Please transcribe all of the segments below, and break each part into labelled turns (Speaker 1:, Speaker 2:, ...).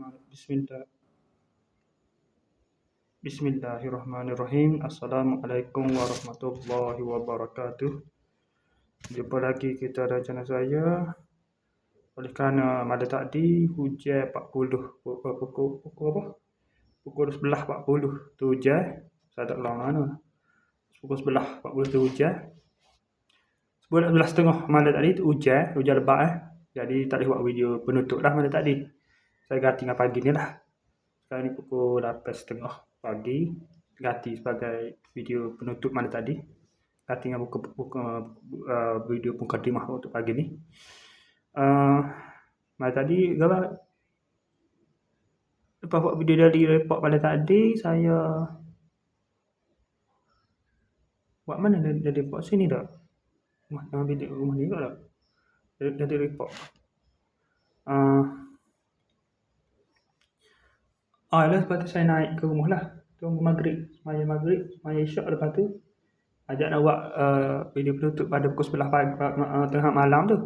Speaker 1: Bismillah. Bismillahirrahmanirrahim. Assalamualaikum warahmatullahi wabarakatuh. Jumpa lagi kita ada channel saya. Oleh kerana malam tadi hujan 40 pukul, pukul, pukul apa? Pukul 11.40 tu hujan. Saya tak tahu mana. Pukul 11.40 tu hujan. Sebulan 11.30 malam tadi tu hujan. Hujan lebat eh. Jadi tak boleh buat video penutup lah malam tadi. Saya ganti dengan pagi ni lah. Sekarang ni pukul 8.30 pagi. Ganti sebagai video penutup mana tadi. Ganti dengan buka, buka uh, video mukadimah untuk pagi ni. Uh, mana tadi? Gambar lepas buat video dari report pada tadi saya buat mana dari, dari report sini tak? Rumah, video rumah ni tak? Dari, dari report uh, Ah, lepas tu saya naik ke rumah lah. Tunggu maghrib. Semaya maghrib. Semaya isyak lepas tu. Ajak nak buat uh, video penutup pada pukul sebelah pagi, uh, tengah malam tu.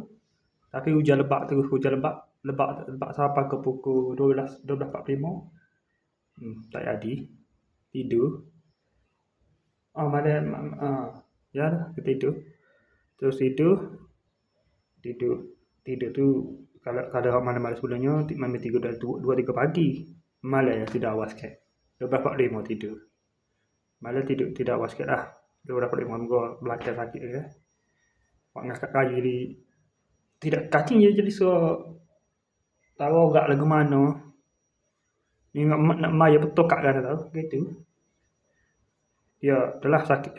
Speaker 1: Tapi hujan lebat tu. Hujan lebat. Lebat, lebat sampai ke pukul 12, 12.45. Hmm, tak jadi. Tidur. Oh, malam. Uh, ya lah, tidur. Terus tidur. Tidur. Tidur tu. Kalau, kalau malam-malam sebelumnya, memang tidur dari 2-3 pagi. Malah ya tidak awas sikit. Beberapa kali mau tidur. Malah tidur tidak awas sikit lah. Beberapa kali mau gua belakang sakit ya. Wak ngakak kaki jadi tidak kacing je jadi so tahu agak lagu mana. Ni nak nak maya betul kak kan tahu gitu. Ya, telah sakit.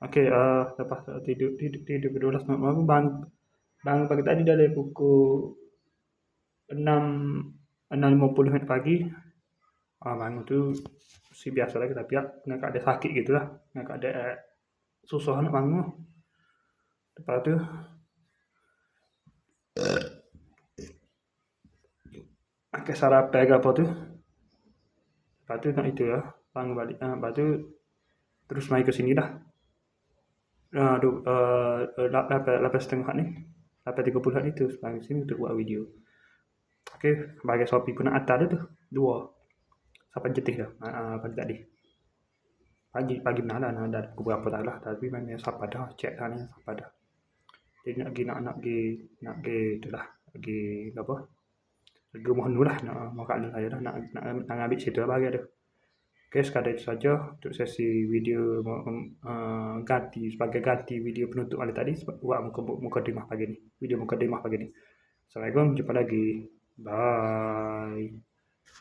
Speaker 1: Okey, uh, lepas tidur tidur tidur kedua belas malam bang bang pagi tadi dah dari pukul enam enam lima puluh pagi ah, bangun tu si biasa lagi tapi ya nak ada sakit gitu lah. Nak ada eh, susah nak bangun. Lepas tu pakai sarapan ke apa tu. Lepas tu nak itu ya bangun balik. Ah, lepas tu terus main ke sini dah. Uh, uh, lapan setengah ni lapan tiga puluh ni tu main sini untuk buat video. Okay, bagi Shopee pun nak atas tu. Dua sampai jetih dah. Uh, pagi tadi. Pagi pagi mana dah ada beberapa dah lah. Tapi memang siapa dah cek dah ni siapa dah. Jadi nak pergi nak nak pergi nak pergi tu lah. Pergi apa? Pergi mohon lah nak mau kat saya dah. Nak nak, nak ambil situ lah bagi ada Okay, sekadar itu saja untuk sesi video uh, ganti sebagai ganti video penutup malam tadi. Buat muka muka dimah pagi ni. Video muka dimah pagi ni. Assalamualaikum jumpa lagi. Bye